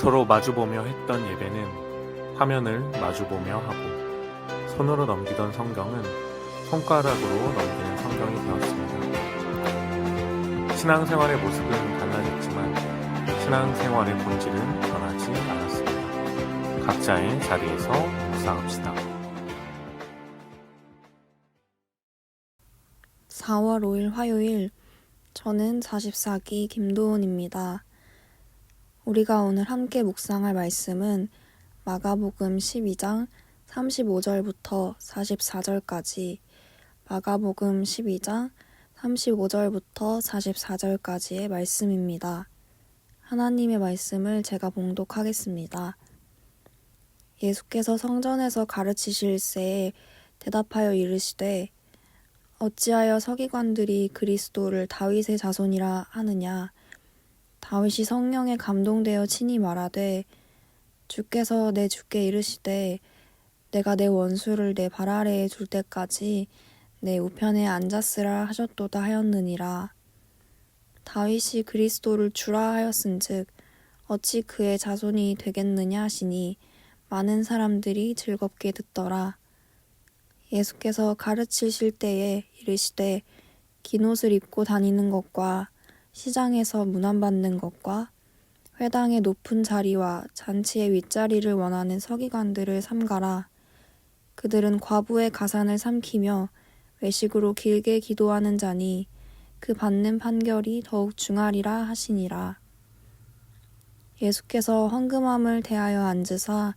서로 마주보며 했던 예배는 화면을 마주보며 하고 손으로 넘기던 성경은 손가락으로 넘기는 성경이 되었습니다. 신앙생활의 모습은 달라졌지만 신앙생활의 본질은 변하지 않았습니다. 각자의 자리에서 묵상합시다. 4월 5일 화요일, 저는 44기 김도훈입니다. 우리가 오늘 함께 묵상할 말씀은 마가복음 12장 35절부터 44절까지, 마가복음 12장 35절부터 44절까지의 말씀입니다. 하나님의 말씀을 제가 봉독하겠습니다. 예수께서 성전에서 가르치실새에 대답하여 이르시되 어찌하여 서기관들이 그리스도를 다윗의 자손이라 하느냐 다윗이 성령에 감동되어 친히 말하되 주께서 내 주께 이르시되 내가 내 원수를 내 발 아래에 둘 때까지 내 우편에 앉았으라 하셨도다 하였느니라. 다윗이 그리스도를 주라 하였은즉 어찌 그의 자손이 되겠느냐 하시니 많은 사람들이 즐겁게 듣더라. 예수께서 가르치실 때에 이르시되 긴 옷을 입고 다니는 것과 시장에서 문안받는 것과 회당의 높은 자리와 잔치의 윗자리를 원하는 서기관들을 삼가라. 그들은 과부의 가산을 삼키며 외식으로 길게 기도하는 자니 그 받는 판결이 더욱 중하리라 하시니라. 예수께서 헌금함을 대하여 앉으사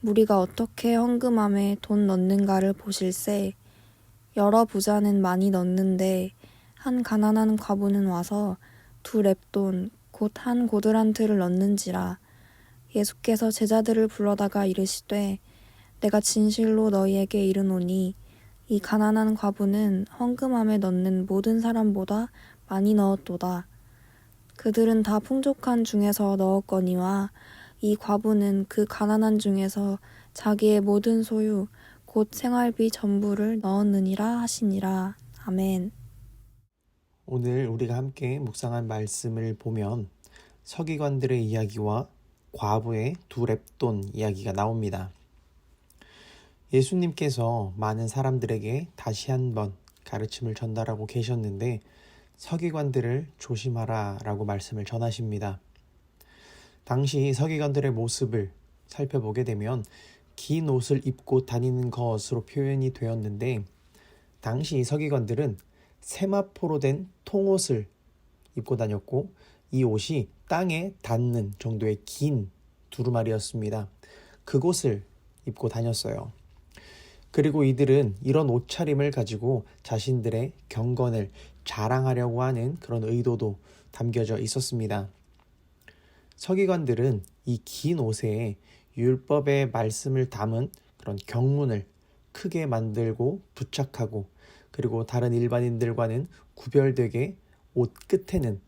무리가 어떻게 헌금함에 돈 넣는가를 보실세 여러 부자는 많이 넣는데 한 가난한 과부는 와서 두 랩돈 곧 한 고드란트를 넣는지라 예수께서 제자들을 불러다가 이르시되 내가 진실로 너희에게 이르노니 이 가난한 과부는 헌금함에 넣는 모든 사람보다 많이 넣었도다 그들은 다 풍족한 중에서 넣었거니와 이 과부는 그 가난한 중에서 자기의 모든 소유 곧 생활비 전부를 넣었느니라 하시니라. 아멘. 오늘 우리가 함께 묵상한 말씀을 보면 서기관들의 이야기와 과부의 두 랩돈 이야기가 나옵니다. 예수님께서 많은 사람들에게 다시 한번 가르침을 전달하고 계셨는데 서기관들을 조심하라 라고 말씀을 전하십니다. 당시 서기관들의 모습을 살펴보게 되면 긴 옷을 입고 다니는 것으로 표현이 되었는데 당시 서기관들은 세마포로 된 통옷을 입고 다녔고 이 옷이 땅에 닿는 정도의 긴 두루마리였습니다. 그곳을 입고 다녔어요. 그리고 이들은 이런 옷차림을 가지고 자신들의 경건을 자랑하려고 하는 그런 의도도 담겨져 있었습니다. 서기관들은 이 긴 옷에 율법의 말씀을 담은 그런 경문을 크게 만들고 부착하고 그리고 다른 일반인들과는 구별되게 옷 끝에는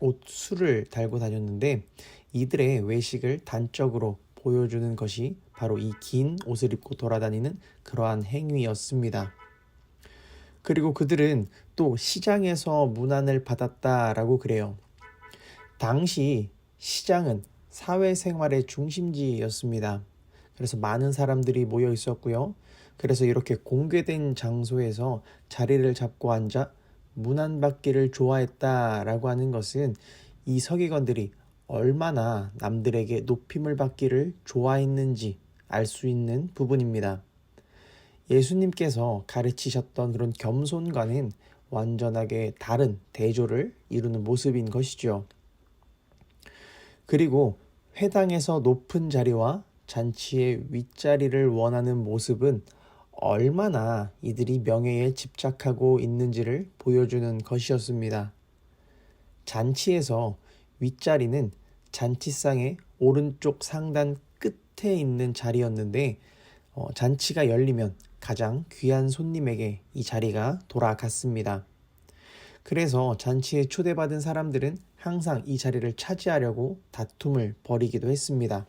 옷술을 달고 다녔는데 이들의 외식을 단적으로 보여주는 것이 바로 이 긴 옷을 입고 돌아다니는 그러한 행위였습니다. 그리고 그들은 또 시장에서 문안을 받았다라고 그래요. 당시 시장은 사회생활의 중심지였습니다. 그래서 많은 사람들이 모여 있었고요. 그래서 이렇게 공개된 장소에서 자리를 잡고 앉아 문안 받기를 좋아했다라고 하는 것은 이 서기관들이 얼마나 남들에게 높임을 받기를 좋아했는지 알 수 있는 부분입니다. 예수님께서 가르치셨던 그런 겸손과는 완전하게 다른 대조를 이루는 모습인 것이죠. 그리고 회당에서 높은 자리와 잔치의 윗자리를 원하는 모습은 얼마나 이들이 명예에 집착하고 있는지를 보여주는 것이었습니다. 잔치에서 윗자리는 잔치상의 오른쪽 상단 끝에 있는 자리였는데 어, 잔치가 열리면 가장 귀한 손님에게 이 자리가 돌아갔습니다. 그래서 잔치에 초대받은 사람들은 항상 이 자리를 차지하려고 다툼을 벌이기도 했습니다.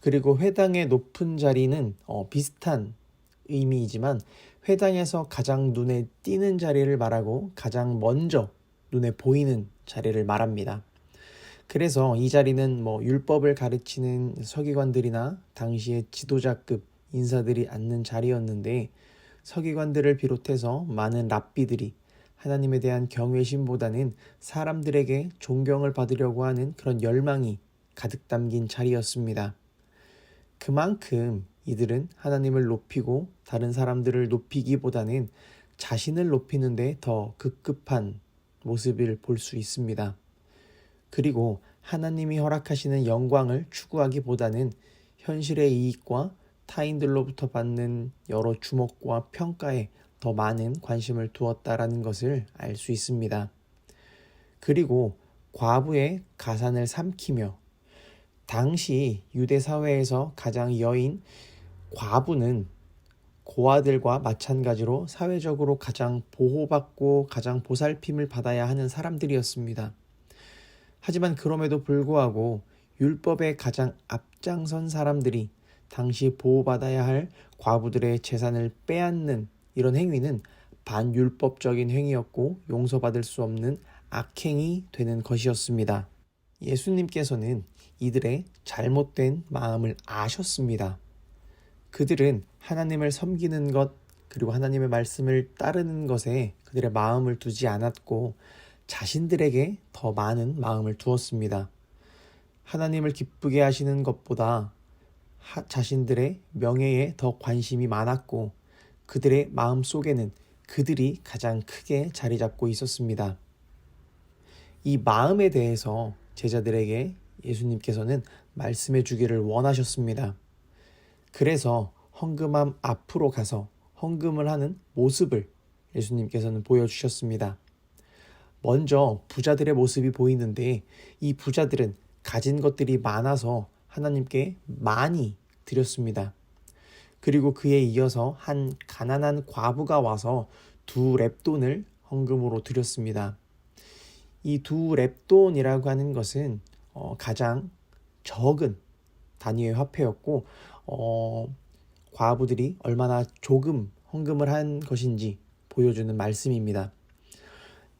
그리고 회당의 높은 자리는 어, 비슷한 의미이지만 회당에서 가장 눈에 띄는 자리를 말하고 가장 먼저 눈에 보이는 자리를 말합니다. 그래서 이 자리는 뭐 율법을 가르치는 서기관들이나 당시의 지도자급 인사들이 앉는 자리였는데 서기관들을 비롯해서 많은 랍비들이 하나님에 대한 경외심보다는 사람들에게 존경을 받으려고 하는 그런 열망이 가득 담긴 자리였습니다. 그만큼 이들은 하나님을 높이고 다른 사람들을 높이기보다는 자신을 높이는데 더 급급한 모습을 볼 수 있습니다. 그리고 하나님이 허락하시는 영광을 추구하기보다는 현실의 이익과 타인들로부터 받는 여러 주목과 평가에 더 많은 관심을 두었다라는 것을 알 수 있습니다. 그리고 과부의 가산을 삼키며 당시 유대 사회에서 가장 여인 과부는 고아들과 마찬가지로 사회적으로 가장 보호받고 가장 보살핌을 받아야 하는 사람들이었습니다. 하지만 그럼에도 불구하고 율법의 가장 앞장선 사람들이 당시 보호받아야 할 과부들의 재산을 빼앗는 이런 행위는 반율법적인 행위였고 용서받을 수 없는 악행이 되는 것이었습니다. 예수님께서는 이들의 잘못된 마음을 아셨습니다. 그들은 하나님을 섬기는 것 그리고 하나님의 말씀을 따르는 것에 그들의 마음을 두지 않았고 자신들에게 더 많은 마음을 두었습니다. 하나님을 기쁘게 하시는 것보다 하- 자신들의 명예에 더 관심이 많았고 그들의 마음 속에는 그들이 가장 크게 자리 잡고 있었습니다. 이 마음에 대해서 제자들에게 예수님께서는 말씀해 주기를 원하셨습니다. 그래서 헌금함 앞으로 가서 헌금을 하는 모습을 예수님께서는 보여주셨습니다. 먼저 부자들의 모습이 보이는데 이 부자들은 가진 것들이 많아서 하나님께 많이 드렸습니다. 그리고 그에 이어서 한 가난한 과부가 와서 두 랩돈을 헌금으로 드렸습니다. 이 두 랩돈이라고 하는 것은 어, 가장 적은 단위의 화폐였고 어, 과부들이 얼마나 조금 헌금을 한 것인지 보여주는 말씀입니다.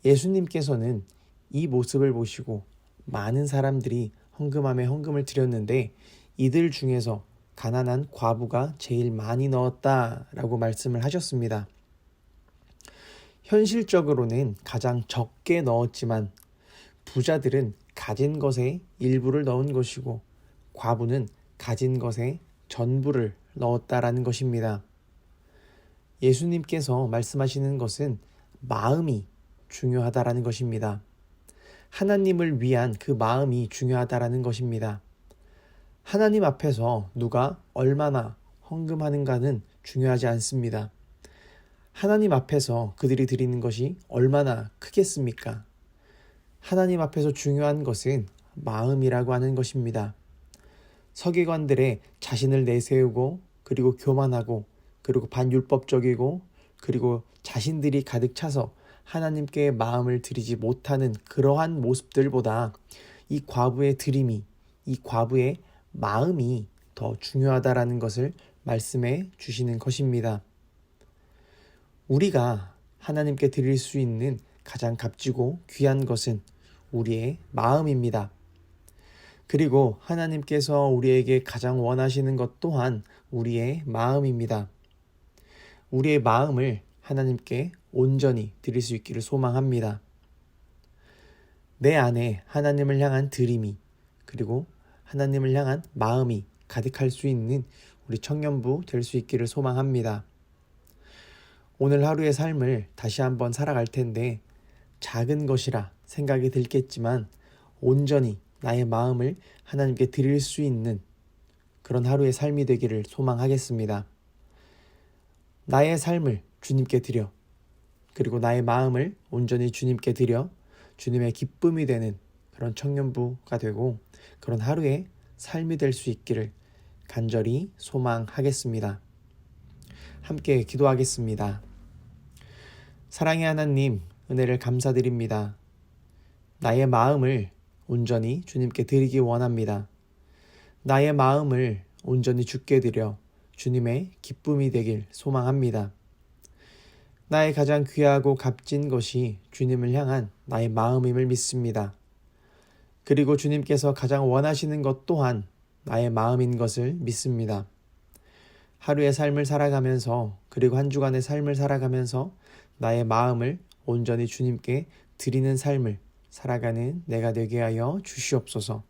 예수님께서는 이 모습을 보시고 많은 사람들이 헌금함에 헌금을 드렸는데 이들 중에서 가난한 과부가 제일 많이 넣었다라고 말씀을 하셨습니다. 현실적으로는 가장 적게 넣었지만 부자들은 가진 것의 일부를 넣은 것이고 과부는 가진 것의 전부를 넣었다라는 것입니다. 예수님께서 말씀하시는 것은 마음이 중요하다라는 것입니다. 하나님을 위한 그 마음이 중요하다라는 것입니다. 하나님 앞에서 누가 얼마나 헌금하는가는 중요하지 않습니다. 하나님 앞에서 그들이 드리는 것이 얼마나 크겠습니까? 하나님 앞에서 중요한 것은 마음이라고 하는 것입니다. 서기관들의 자신을 내세우고 그리고 교만하고 그리고 반율법적이고 그리고 자신들이 가득 차서 하나님께 마음을 드리지 못하는 그러한 모습들보다 이 과부의 드림이 이 과부의 마음이 더 중요하다라는 것을 말씀해 주시는 것입니다. 우리가 하나님께 드릴 수 있는 가장 값지고 귀한 것은 우리의 마음입니다. 그리고 하나님께서 우리에게 가장 원하시는 것 또한 우리의 마음입니다. 우리의 마음을 하나님께 온전히 드릴 수 있기를 소망합니다. 내 안에 하나님을 향한 드림이 그리고 하나님을 향한 마음이 가득할 수 있는 우리 청년부 될 수 있기를 소망합니다. 오늘 하루의 삶을 다시 한번 살아갈 텐데 작은 것이라 생각이 들겠지만 온전히 나의 마음을 하나님께 드릴 수 있는 그런 하루의 삶이 되기를 소망하겠습니다. 나의 삶을 주님께 드려 그리고 나의 마음을 온전히 주님께 드려 주님의 기쁨이 되는 그런 청년부가 되고 그런 하루의 삶이 될 수 있기를 간절히 소망하겠습니다. 함께 기도하겠습니다. 사랑의 하나님, 은혜를 감사드립니다. 나의 마음을 온전히 주님께 드리기 원합니다. 나의 마음을 온전히 주께 드려 주님의 기쁨이 되길 소망합니다. 나의 가장 귀하고 값진 것이 주님을 향한 나의 마음임을 믿습니다. 그리고 주님께서 가장 원하시는 것 또한 나의 마음인 것을 믿습니다. 하루의 삶을 살아가면서 그리고 한 주간의 삶을 살아가면서 나의 마음을 온전히 주님께 드리는 삶을 살아가는 내가 되게 하여 주시옵소서.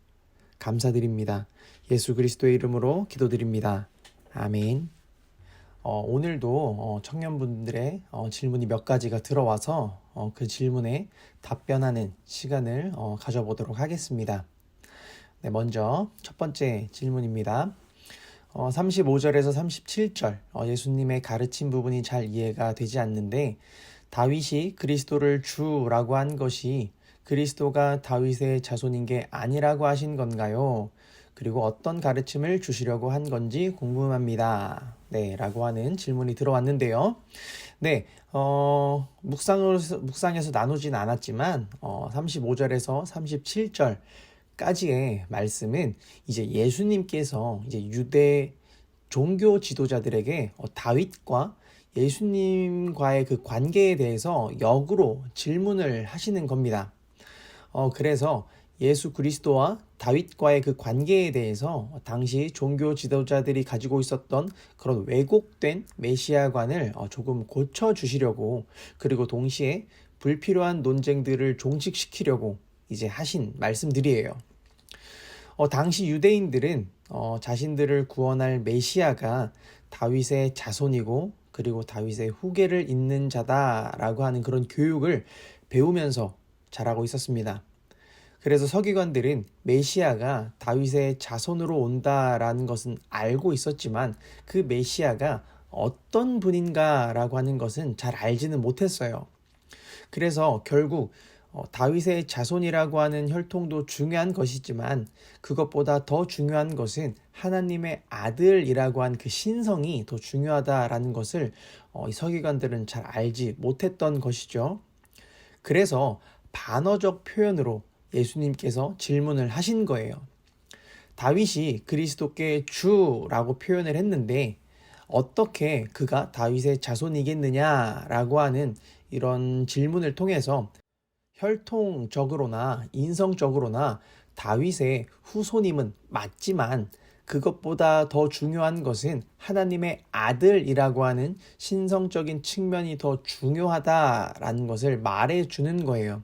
감사드립니다. 예수 그리스도의 이름으로 기도드립니다. 아멘. 어, 오늘도 어, 청년분들의 어, 질문이 몇 가지가 들어와서 어, 그 질문에 답변하는 시간을 어, 가져보도록 하겠습니다. 네, 먼저 첫 번째 질문입니다. 어, 35절에서 37절 어, 예수님의 가르친 부분이 잘 이해가 되지 않는데 다윗이 그리스도를 주라고 한 것이 그리스도가 다윗의 자손인 게 아니라고 하신 건가요? 그리고 어떤 가르침을 주시려고 한 건지 궁금합니다. 네, 라고 하는 질문이 들어왔는데요. 네, 어, 묵상으로서, 묵상에서 나누진 않았지만, 어, 35절에서 37절까지의 말씀은 이제 예수님께서 이제 유대 종교 지도자들에게 어, 다윗과 예수님과의 그 관계에 대해서 역으로 질문을 하시는 겁니다. 어, 그래서 예수 그리스도와 다윗과의 그 관계에 대해서 당시 종교 지도자들이 가지고 있었던 그런 왜곡된 메시아관을 어, 조금 고쳐 주시려고 그리고 동시에 불필요한 논쟁들을 종식시키려고 이제 하신 말씀들이에요. 어, 당시 유대인들은 어, 자신들을 구원할 메시아가 다윗의 자손이고 그리고 다윗의 후계를 잇는 자다라고 하는 그런 교육을 배우면서 자라고 있었습니다. 그래서 서기관들은 메시아가 다윗의 자손으로 온다라는 것은 알고 있었지만 그 메시아가 어떤 분인가라고 하는 것은 잘 알지는 못했어요. 그래서 결국 어, 다윗의 자손이라고 하는 혈통도 중요한 것이지만 그것보다 더 중요한 것은 하나님의 아들이라고 한 그 신성이 더 중요하다라는 것을 어, 이 서기관들은 잘 알지 못했던 것이죠. 그래서 반어적 표현으로 예수님께서 질문을 하신 거예요. 다윗이 그리스도께 주라고 표현을 했는데 어떻게 그가 다윗의 자손이겠느냐라고 하는 이런 질문을 통해서 혈통적으로나 인성적으로나 다윗의 후손임은 맞지만 그것보다 더 중요한 것은 하나님의 아들이라고 하는 신성적인 측면이 더 중요하다라는 것을 말해 주는 거예요.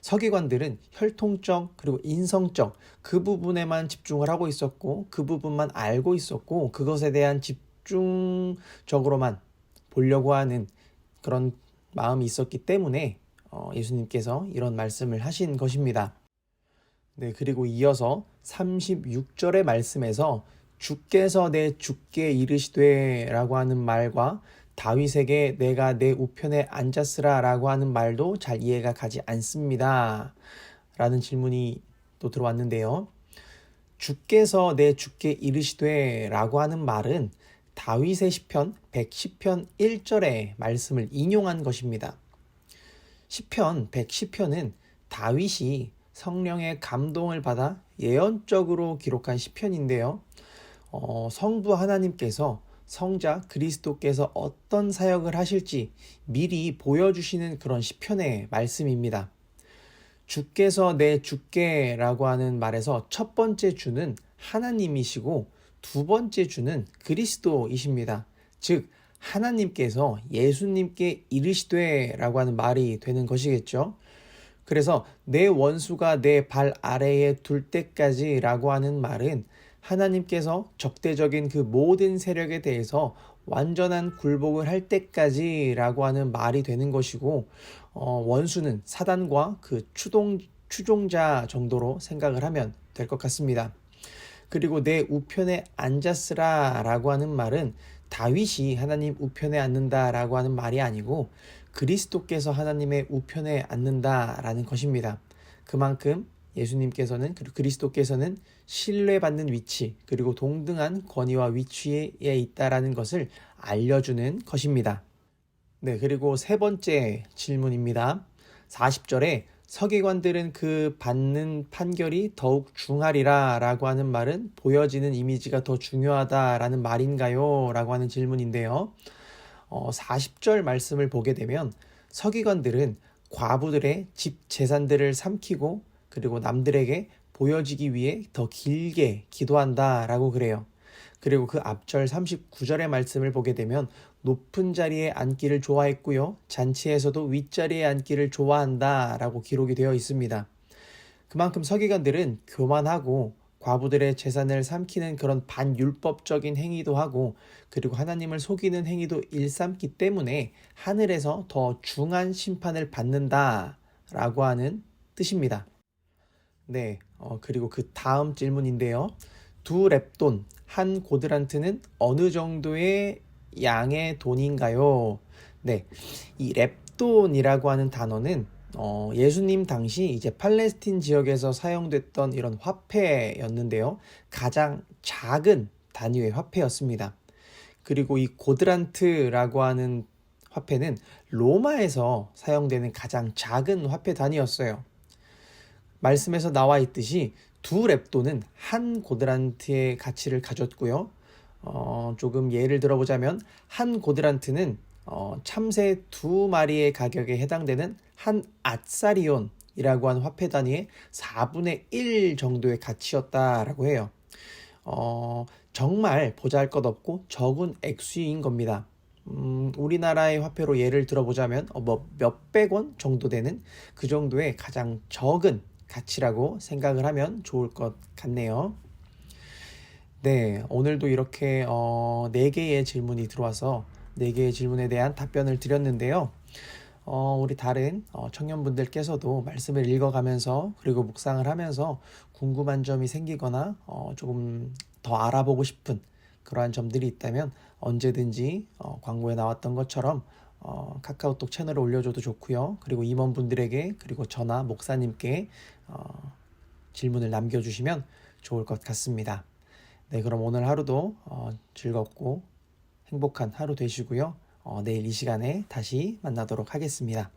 서기관들은 혈통적 그리고 인성적 그 부분에만 집중을 하고 있었고 그 부분만 알고 있었고 그것에 대한 집중적으로만 보려고 하는 그런 마음이 있었기 때문에 어, 예수님께서 이런 말씀을 하신 것입니다. 네, 그리고 이어서 36절의 말씀에서 주께서 내 주께 이르시되라고 하는 말과 다윗에게 내가 내 우편에 앉았으라라고 하는 말도 잘 이해가 가지 않습니다. 라는 질문이 또 들어왔는데요. 주께서 내 주께 이르시되라고 하는 말은 다윗의 시편 110편 1절의 말씀을 인용한 것입니다. 시편 110편은 다윗이 성령의 감동을 받아 예언적으로 기록한 시편인데요. 어, 성부 하나님께서 성자 그리스도께서 어떤 사역을 하실지 미리 보여주시는 그런 시편의 말씀입니다. 주께서 내 주께라고 하는 말에서 첫 번째 주는 하나님이시고 두 번째 주는 그리스도이십니다. 즉 하나님께서 예수님께 이르시되라고 하는 말이 되는 것이겠죠. 그래서 내 원수가 내 발 아래에 둘 때까지라고 하는 말은 하나님께서 적대적인 그 모든 세력에 대해서 완전한 굴복을 할 때까지라고 하는 말이 되는 것이고 어, 원수는 사단과 그 추동 추종자 정도로 생각을 하면 될 것 같습니다. 그리고 내 우편에 앉았으라라고 하는 말은 다윗이 하나님 우편에 앉는다라고 하는 말이 아니고 그리스도께서 하나님의 우편에 앉는다라는 것입니다. 그만큼 예수님께서는 그리고 그리스도께서는 신뢰받는 위치 그리고 동등한 권위와 위치에 있다라는 것을 알려주는 것입니다. 네, 그리고 세 번째 질문입니다. 40절에 서기관들은 그 받는 판결이 더욱 중하리라 라고 하는 말은 보여지는 이미지가 더 중요하다라는 말인가요? 라고 하는 질문인데요. 어, 40절 말씀을 보게 되면 서기관들은 과부들의 집 재산들을 삼키고 그리고 남들에게 보여지기 위해 더 길게 기도한다 라고 그래요. 그리고 그 앞절 39절의 말씀을 보게 되면 높은 자리에 앉기를 좋아했고요. 잔치에서도 윗자리에 앉기를 좋아한다 라고 기록이 되어 있습니다. 그만큼 서기관들은 교만하고 과부들의 재산을 삼키는 그런 반율법적인 행위도 하고 그리고 하나님을 속이는 행위도 일삼기 때문에 하늘에서 더 중한 심판을 받는다 라고 하는 뜻입니다. 네, 어, 그리고 그 다음 질문인데요. 두 랩돈, 한 고드란트는 어느 정도의 양의 돈인가요? 네, 이 랩돈이라고 하는 단어는 어, 예수님 당시 이제 팔레스틴 지역에서 사용됐던 이런 화폐였는데요. 가장 작은 단위의 화폐였습니다. 그리고 이 고드란트라고 하는 화폐는 로마에서 사용되는 가장 작은 화폐 단위였어요. 말씀에서 나와 있듯이 두 랩돈은 한 고드란트의 가치를 가졌고요. 어, 조금 예를 들어보자면 한 고드란트는 어, 참새 두 마리의 가격에 해당되는 한 아사리온이라고 하는 화폐 단위의 4분의 1 정도의 가치였다라고 해요. 어, 정말 보잘것없고 적은 액수인 겁니다. 음, 우리나라의 화폐로 예를 들어보자면 어, 뭐 몇백 원 정도 되는 그 정도의 가장 적은 가치라고 생각을 하면 좋을 것 같네요. 네, 오늘도 이렇게 어, 4개의 질문이 들어와서 4개의 질문에 대한 답변을 드렸는데요. 어, 우리 다른 어, 청년분들께서도 말씀을 읽어가면서 그리고 묵상을 하면서 궁금한 점이 생기거나 어, 조금 더 알아보고 싶은 그러한 점들이 있다면 언제든지 어, 광고에 나왔던 것처럼 어, 카카오톡 채널에 올려줘도 좋고요. 그리고 임원분들에게 그리고 저나 목사님께 어, 질문을 남겨주시면 좋을 것 같습니다. 네, 그럼 오늘 하루도 어, 즐겁고 행복한 하루 되시고요. 어, 내일 이 시간에 다시 만나도록 하겠습니다.